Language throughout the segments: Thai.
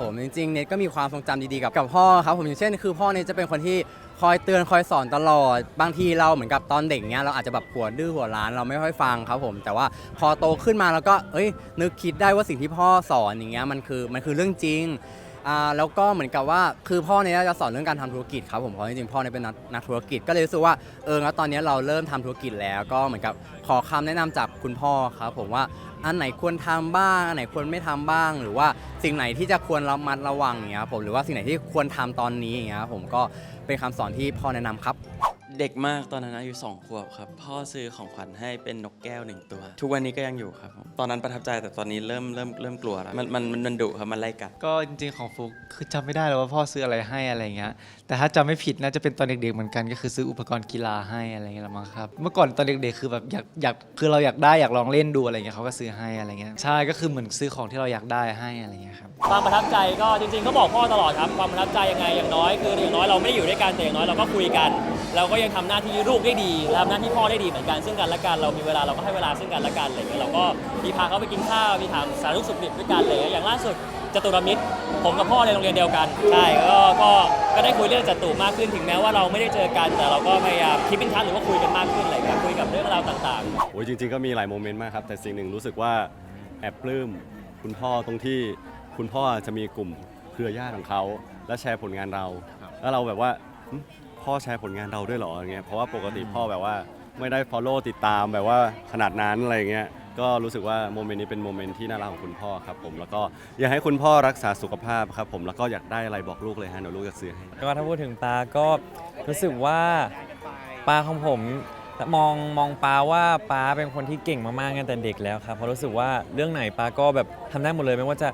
ผมจริงๆเน็ตก็มีความทรงจำดีๆกับกับพ่อครับผมอย่างเช่นคือพ่อเนี่ยจะเป็นคนที่คอยเตือนคอยสอนตลอด บางทีเราเหมือนกับตอนเด็กเนี้ยเราอาจจะแบบหัวดื้อหัวร้านเราไม่ค่อยฟังครับผม แต่ว่าพอโตขึ้นมาแล้วก็เอ้ยนึกคิดได้ว่าสิ่งที่พ่อสอนอย่างเงี้ยมันคือมันคือเรื่องจริง อ่าแล้วก็เหมือนกับว่าคือพ่อเนี่ยจะสอนเรื่องการทำธุรกิจครับผมเพราะจริงๆพ่อเนี่ยเป็นนักนักธุรกิจก็เลยรู้สึกว่าเออแล้วตอนนี้เราเริ่มทำธุรกิจแล้ว ก็เหมือนกับขอคำแนะนำจากคุณพ่อครับผมว่าอันไหนควรทำบ้าง อันไหนควรไม่ทำบ้าง หรือว่าสิ่งไหนที่จะควรระมัดระวังอย่างเงี้ยครับผมหรือว่าสิ่งไหนที่ควรทำตอนนี้อย่างเงี้ยครับผมก็เป็นคำสอนที่พ่อแนะนำครับ เด็กมากตอนนั้นอายุสองขวบครับ พ่อซื้อของขวัญให้เป็นนกแก้วหนึ่งตัว ทุกวันนี้ก็ยังอยู่ครับผมตอนนั้นประทับใจแต่ตอนนี้เริ่มเริ่มเริ่มกลัวแล้วมันมันมันมันดุครับมันไล่กัด ก็จริงๆของฟุกคือจำไม่ได้แล้วว่าพ่อซื้ออะไรให้อะไรเงี้ยแต่ถ้าจำไม่ผิดน่าจะเป็นตอนเด็กๆเหมือนกันก็คือซื้ออุปกรณ์กีฬาให้อะไรเงี้ยละมั้งครับเมื่อก่อนตอนเด็กๆคือแบบอยากอยากคือเราอยากได้อยากลองเล่นดูอะไรเงี้ยเขาก็ซื้อให้อะไรเงี้ยใช่ก็คือเหมือนซื้อของที่เราอยากได้ให้อะไรเงี้ยครับความประทับใจก็จริงๆก็บอกพ่อตลอดครับความประทับใจยังไงอย่างน้อยคืออย่างน้อยเราไม่ได้อยู่ด้วยกันแต่อย่างน้อยเราก็คุยกัน เราก็ยังทำหน้าที่ลูกได้ดีและทำหน้าที่พ่อได้ดีเหมือนกันซึ่งกันและกันเรามีเวลาเราก็ให้เวลาซึ่งกันและกันอะไรเงี้ยเราก็มีพาเขาไปกินข้าวมีถามสารุสุขดิบด้วยกันเลยอย่างล่าสุดจตุรมิตร ผมกับพ่อในโรงเรียนเดียวกันใช่ก็ก็ก็ได้คุยเรื่องจตุมากขึ้นถึงแม้ว่าเราไม่ได้เจอกัน แต่เราก็พยายามคิดเป็นชั้นหรือว่าคุยกันมากขึ้นอะไรเงี้ยคุยกับเรื่องราวต่างๆ โอ้ยจริงๆก็มีหลายโมเมนต์มากครับ แต่สิ่งหนึ่งรู้สึกว่าแอบปลื้มคุณพ่อตรงที่คุณพ่อจะมีกลุ่มเครือญาติของเขา และแชร์ผลงานเรา แล้วเราแบบว่าหึ พ่อแชร์ผลงานเราด้วยเหรออย่างเงี้ยเพราะว่าปกติพ่อแบบว่าไม่ได้ follow ติดตามแบบว่าขนาดนั้นอะไรเงี้ยก็รู้สึกว่าโมเมนต์นี้เป็นโมเมนต์ที่น่ารักของคุณพ่อครับผมแล้วก็อยากให้คุณพ่อรักษาสุขภาพครับผมแล้วก็อยากได้อะไรบอกลูกเลยฮะเดี๋ยวลูกจะซื้อให้ ก็ถ้าพูดถึงปลาก็รู้สึกว่าปลาของผมมองมองปลาว่าปลาเป็นคนที่เก่งมากๆตั้งแต่เด็กแล้วครับเพราะรู้สึกว่าเรื่องไหนปลาก็แบบทำได้หมดเลยไม่ว่าจะ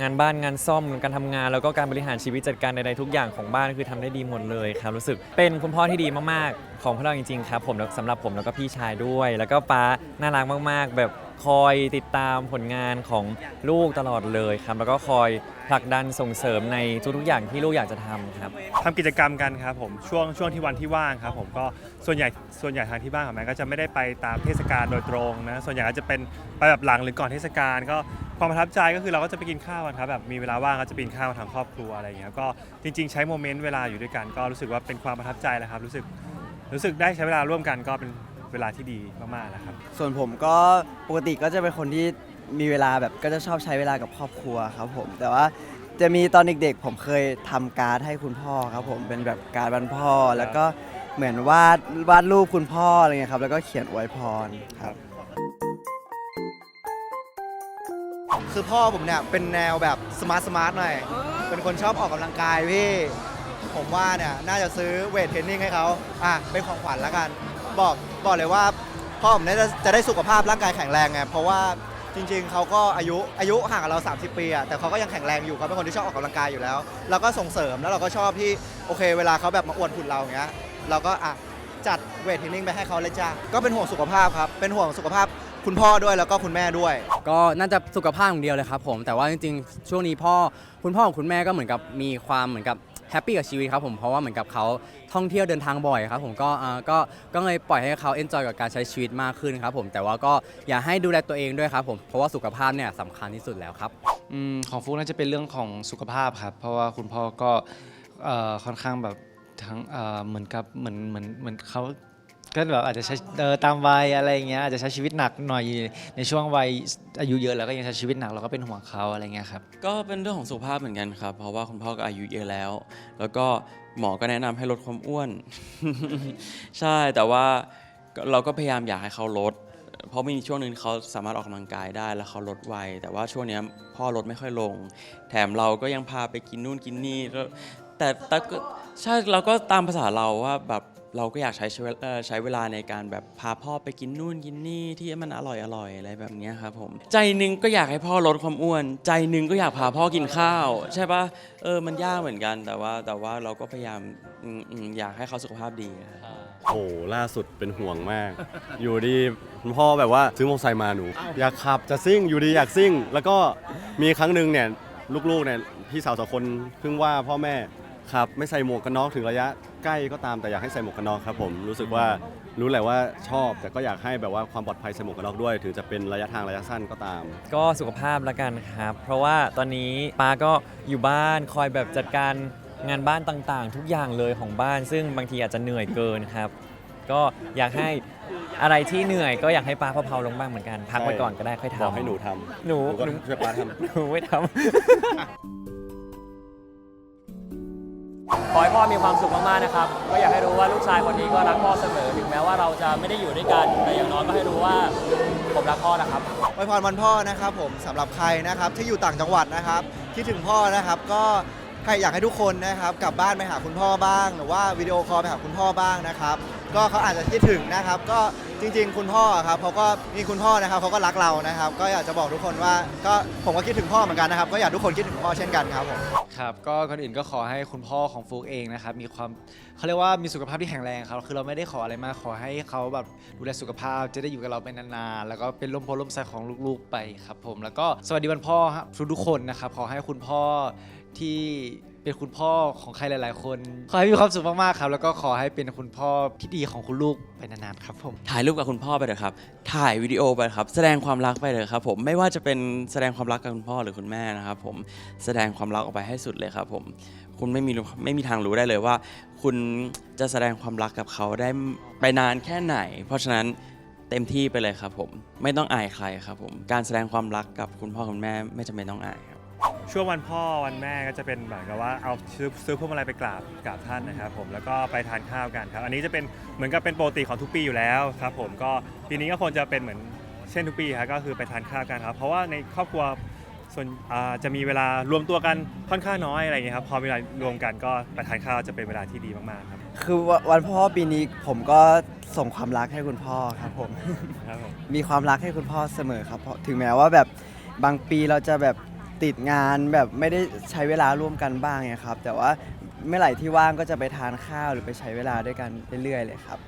งานบ้านงานซ่อมการทำงาน แล้วก็การบริหารชีวิตจัดการใดๆทุกอย่างของบ้านคือทำได้ดีหมดเลยครับรู้สึกเป็นคุณพ่อที่ดีมากๆ ของพวกเราจริงๆครับผมแล้วสำหรับผมแล้วก็พี่ชายด้วย แล้วก็ป้าน่ารักมากๆ แบบคอยติดตามผลงานของลูกตลอดเลยครับแล้วก็คอยผลักดันส่งเสริมในทุกๆอย่างที่ลูกอยากจะทำครับ ทำกิจกรรมกันครับผมช่วงช่วงที่วันที่ว่างครับผมก็ส่วนใหญ่ส่วนใหญ่ทางที่บ้านของแม่ก็จะไม่ได้ไปตามเทศกาลโดยตรงนะส่วนใหญ่ก็จะเป็นไปแบบหลังหรือก่อนเทศกาลก็ ความประทับใจก็คือเราก็จะไปกินข้าวกันครับแบบมีเวลาว่างก็จะไปกินข้าวทางครอบครัวอะไรอย่างเงี้ยก็จริง ๆ ใช้โมเมนต์เวลาอยู่ด้วยกัน ก็รู้สึกว่าเป็นความประทับใจแหละครับ รู้สึกรู้สึกได้ใช้เวลาร่วมกันก็เป็นเวลาที่ดีมากๆนะครับ ส่วนผมก็ปกติก็จะเป็นคนที่มีเวลาแบบก็จะชอบใช้เวลากับครอบครัวครับผม แต่ว่าจะมีตอนเด็กๆ ผมเคยทำการ์ดให้คุณพ่อครับผมเป็นแบบการ์ดวันพ่อ แล้วก็เหมือนวาดวาดรูปคุณพ่ออะไรเงี้ยครับแล้วก็เขียนอวยพรครับ คือพ่อผมเนี่ยเป็นแนวแบบสมาร์ทสมาร์ทหน่อย เป็นคนชอบออกกำลังกายพี่ ผมว่าเนี่ยน่าจะซื้อเวทเทรนนิ่งให้เขาอะเป็นของขวัญแล้วกัน บอกบอกเลยว่าพ่อผมเนี่ยจะจะได้สุขภาพร่างกายแข็งแรงไงเพราะว่าจริงๆ เขาก็อายุอายุห่างกับเรา 30 ปีอะแต่เขาก็ยังแข็งแรงอยู่เขาเป็นคนที่ชอบออกกำลังกายอยู่แล้ว เราก็ส่งเสริมแล้วเราก็ชอบที่โอเค เวลาเขาแบบมาอวดหุ่นเราอย่างเงี้ยเราก็อะจัดเวทเทรนนิ่งไปให้เขาเลยจ้าก็เป็นห่วงสุขภาพครับ เป็นห่วงสุขภาพ คุณพ่อด้วยแล้วก็คุณแม่ด้วย ก็น่าจะสุขภาพอย่างเดียวเลยครับผมแต่ว่าจริงๆ ช่วงนี้พ่อคุณพ่อของคุณแม่ก็เหมือนกับมีความเหมือนกับแฮปปี้กับชีวิตครับผมเพราะว่าเหมือนกับเขาท่องเที่ยวเดินทางบ่อยครับผมก็อ่าก็ก็เลยปล่อยให้เขาเอนจอยกับการใช้ชีวิตมากขึ้นครับผมแต่ว่าก็อย่าให้ดูแลตัวเองด้วยครับผมเพราะว่าสุขภาพเนี่ยสำคัญที่สุดแล้วครับ อืมของฟุกน่าจะเป็นเรื่องของสุขภาพครับ เพราะว่าคุณพ่อก็เอ่อค่อนข้างแบบทั้งเอ่อเหมือนกับเหมือนเหมือนเหมือนเขา ก็แบบอาจจะใช้เออตามวัยอะไรอย่างเงี้ยอาจจะใช้ชีวิตหนักหน่อยในช่วงวัยอายุเยอะแล้วก็ยังใช้ชีวิตหนักเราก็เป็นห่วงเขาอะไรเงี้ยครับก็เป็นเรื่องของสุขภาพเหมือนกันครับ เพราะว่าคุณพ่อก็อายุเยอะแล้ว แล้วก็หมอก็แนะนำให้ลดความอ้วน ใช่แต่ว่าเราก็พยายามอยากให้เขาลด เพราะมีช่วงหนึ่งเขาสามารถออกกำลังกายได้แล้วเขาลดไวแต่ว่าช่วงเนี้ยพ่อลดไม่ค่อยลง แถมเราก็ยังพาไปกินนู่นกินนี่แล้วแต่แต่ก็ใช่เราก็ตามภาษาเราว่าแบบ เราก็อยากใช้ชีวิตเอ่อใช้เวลาในการแบบพาพ่อไปกินนู่นกินนี่ที่มันอร่อยอร่อยอะไรแบบเนี้ยครับผม ใจหนึ่งก็อยากให้พ่อลดความอ้วน ใจหนึ่งก็อยากพาพ่อกินข้าว ใช่ปะเออมันยากเหมือนกันแต่ว่าแต่ว่าเราก็พยายามอืมอืมอยากให้เขาสุขภาพดีครับโอ้โหล่าสุดเป็นห่วงมาก อยู่ดีคุณพ่อแบบว่าซื้อมอเตอร์ไซค์มาหนู อยากขับจะซิ่งอยู่ดีอยากซิ่ง แล้วก็มีครั้งหนึ่งเนี่ยลูกๆเนี่ยพี่สาวสองคนเพิ่งว่าพ่อแม่ขับไม่ใส่หมวกกันน็อกถึงระยะ ใกล้ก็ตามแต่อยากให้ใส่หมวกกันน็อกครับผมรู้สึกว่ารู้แหละว่าชอบ แต่ก็อยากให้แบบว่าความปลอดภัยใส่หมวกกันน็อกด้วย ถึงจะเป็นระยะทางระยะสั้นก็ตาม ก็สุขภาพละกันครับ เพราะว่าตอนนี้ป้าก็อยู่บ้านคอยแบบจัดการงานบ้านต่างๆ ทุกอย่างเลยของบ้าน ซึ่งบางทีอาจจะเหนื่อยเกินครับ ก็อยากให้อะไรที่เหนื่อยก็อยากให้ป้าเผาๆลงบ้างเหมือนกัน พักไว้ก่อนก็ได้ค่อยทำบอกให้หนูทำหนูก็หนูช่วยป้าทำหนูไม่ทำ ขอให้พ่อมีความสุขมากๆนะครับ ก็อยากให้รู้ว่าลูกชายคนนี้ก็รักพ่อเสมอ ถึงแม้ว่าเราจะไม่ได้อยู่ด้วยกันแต่อย่างน้อยก็ให้รู้ว่าผมรักพ่อนะครับ อวยพรวันพ่อนะครับผมสำหรับใครนะครับที่อยู่ต่างจังหวัดนะครับคิดถึงพ่อนะครับ ก็ใครอยากให้ทุกคนนะครับกลับบ้านไปหาคุณพ่อบ้าง หรือว่าวิดีโอคอลไปหาคุณพ่อบ้างนะครับ ก็เขาอาจจะคิดถึงนะครับ ก็จริง ๆ คุณพ่อครับเขาก็มีคุณพ่อนะครับเขาก็รักเรานะครับ ก็อยากจะบอกทุกคนว่าก็ผมก็คิดถึงพ่อเหมือนกันนะครับ ก็อยากทุกคนคิดถึงพ่อเช่นกันครับผมครับก็ก่อนอื่นก็ขอให้คุณพ่อของฟุกเองนะครับมีความเขาเรียกว่ามีสุขภาพที่แข็งแรงครับคือเราไม่ได้ขออะไรมากขอให้เขาแบบดูแลสุขภาพจะได้อยู่กับเราเป็นนานๆแล้วก็เป็นลมโพลมใสของลูกๆไปครับผมแล้วก็สวัสดีวันพ่อครับทุกคนนะครับขอให้คุณพ่อที่ เป็นคุณพ่อของใครหลาย ๆ คน ขอให้มีความสุขมาก ๆ ครับ แล้วก็ขอให้เป็นคุณพ่อที่ดีของคุณลูกไปนาน ๆ ครับผม ถ่ายรูปกับคุณพ่อไปเถอะครับ ถ่ายวิดีโอไปครับ แสดงความรักไปเลยครับ ผม ไม่ว่าจะเป็นแสดงความรักกับคุณพ่อหรือคุณแม่นะครับผม แสดงความรักออกไปให้สุดเลยครับผม คุณไม่มีไม่มีทางรู้ได้เลยว่า คุณจะแสดงความรักกับเขาได้ไปนานแค่ไหน เพราะฉะนั้นเต็มที่ไปเลยครับผม ไม่ต้องอายใครครับผม การแสดงความรักกับคุณพ่อคุณแม่ไม่จำเป็นต้องอายครับ ช่วงวันพ่อวันแม่ก็จะเป็นเหมือนกับว่าเอาซื้อซื้อพวงมาลัยไปกราบกราบท่านนะครับผมแล้วก็ไปทานข้าวกันครับ อันนี้จะเป็นเหมือนกับเป็นปกติของทุกปีอยู่แล้วครับ ผมก็ปีนี้ก็คงจะเป็นเหมือนเช่นทุกปีครับก็คือไปทานข้าวกันครับ เพราะว่าในครอบครัวส่วนอ่าจะมีเวลารวมตัวกันค่อนข้างน้อยอะไรอย่างเงี้ยครับพอเวลารวมกันก็ไปทานข้าวจะเป็นเวลาที่ดีมากๆครับคือวันพ่อปีนี้ผมก็ส่งความรักให้คุณพ่อครับผม ครับผมมีความรักให้คุณพ่อเสมอครับเพราะถึงแม้ว่าแบบบางปีเราจะแบบ ติดงานแบบไม่ได้ใช้เวลาร่วมกันบ้างไงครับ แต่ว่าเมื่อไหร่ที่ว่างก็จะไปทานข้าวหรือไปใช้เวลาด้วยกันเรื่อยๆเลยครับ